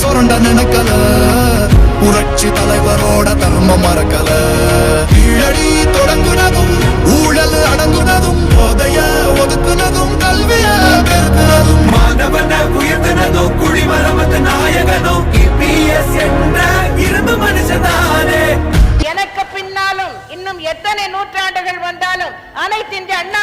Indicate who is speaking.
Speaker 1: சுரண்ட நினைக்கல. புரட்சி தலைவரோட தர்மம் மறக்கல. கீழடி தொடங்குனதும் ஊழல் அடங்குனதும் போதைய ஒதுக்குனதும் கல்விய பெருக்குனதும்.
Speaker 2: மாணவன உயர்ந்தனதோ குடிமரமத்த நாயகனோ இபிஎஸ் என்ற இரும்பு மனுஷனானே
Speaker 3: எனக்கு பின்னாலும் இன்னும் எத்தனை நூற்றாண்டுகள் வந்தாலும் அனைத்து இந்திய அண்ணா